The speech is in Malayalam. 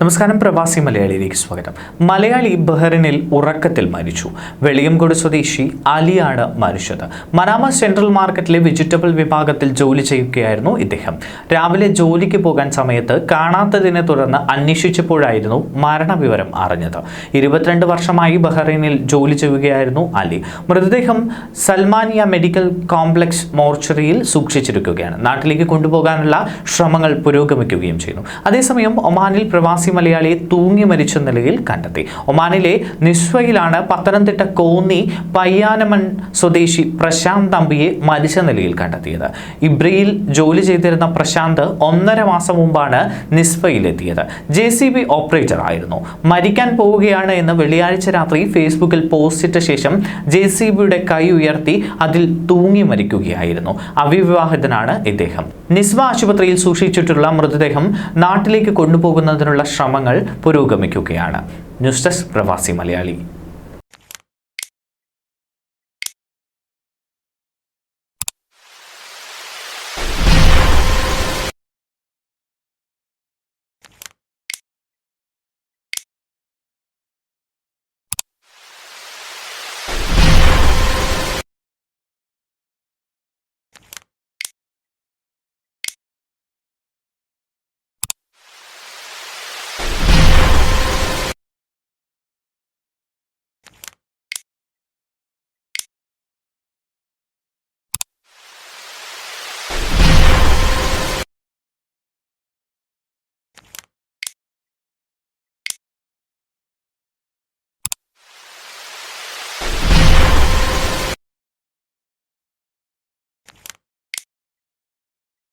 നമസ്കാരം പ്രവാസി മലയാളിയിലേക്ക് സ്വാഗതം. മലയാളി ബഹ്റിനിൽ ഉറക്കത്തിൽ മരിച്ചു. വെളിയംകോട് സ്വദേശി അലിയാണ് മരിച്ചത്. മനാമ സെൻട്രൽ മാർക്കറ്റിലെ വെജിറ്റബിൾ വിഭാഗത്തിൽ ജോലി ചെയ്യുകയായിരുന്നു ഇദ്ദേഹം. രാവിലെ ജോലിക്ക് പോകാൻ സമയത്ത് കാണാത്തതിനെ തുടർന്ന് അന്വേഷിച്ചപ്പോഴായിരുന്നു മരണവിവരം അറിഞ്ഞത്. ഇരുപത്തിരണ്ട് വർഷമായി ബഹ്റൈനിൽ ജോലി ചെയ്യുകയായിരുന്നു അലി. മൃതദേഹം സൽമാനിയ മെഡിക്കൽ കോംപ്ലക്സ് മോർച്ചറിയിൽ സൂക്ഷിച്ചിരിക്കുകയാണ്. നാട്ടിലേക്ക് കൊണ്ടുപോകാനുള്ള ശ്രമങ്ങൾ പുരോഗമിക്കുകയും ചെയ്യുന്നു. അതേസമയം ഒമാനിൽ പ്രവാസി മലയാളിയെ തൂങ്ങി മരിച്ച നിലയിൽ കണ്ടെത്തി. ഒമാനിലെ നിസ്വയിലാണ് പത്തനംതിട്ട കോന്നി പയ്യാനമൺ സ്വദേശി പ്രശാന്ത് തമ്പിയെ മരിച്ച നിലയിൽ കണ്ടെത്തിയത്. ഇബ്രയിൽ ജോലി ചെയ്തിരുന്ന പ്രശാന്ത് ഒന്നര മാസം മുമ്പാണ് നിസ്വയിലെത്തിയത്. ജെ സി ബി ഓപ്പറേറ്റർ ആയിരുന്നു. മരിക്കാൻ പോവുകയാണ് എന്ന് വെള്ളിയാഴ്ച രാത്രി ഫേസ്ബുക്കിൽ പോസ്റ്റിട്ട ശേഷം ജെ സി ബിയുടെ കൈ ഉയർത്തി അതിൽ തൂങ്ങി മരിക്കുകയായിരുന്നു. അവിവാഹിതനാണ് ഇദ്ദേഹം. നിസ്വ ആശുപത്രിയിൽ സൂക്ഷിച്ചിട്ടുള്ള മൃതദേഹം നാട്ടിലേക്ക് കൊണ്ടുപോകുന്നതിനുള്ള ശ്രമങ്ങൾ പുരോഗമിക്കുകയാണ്. ന്യൂസ് ഡെസ്ക് പ്രവാസി മലയാളി.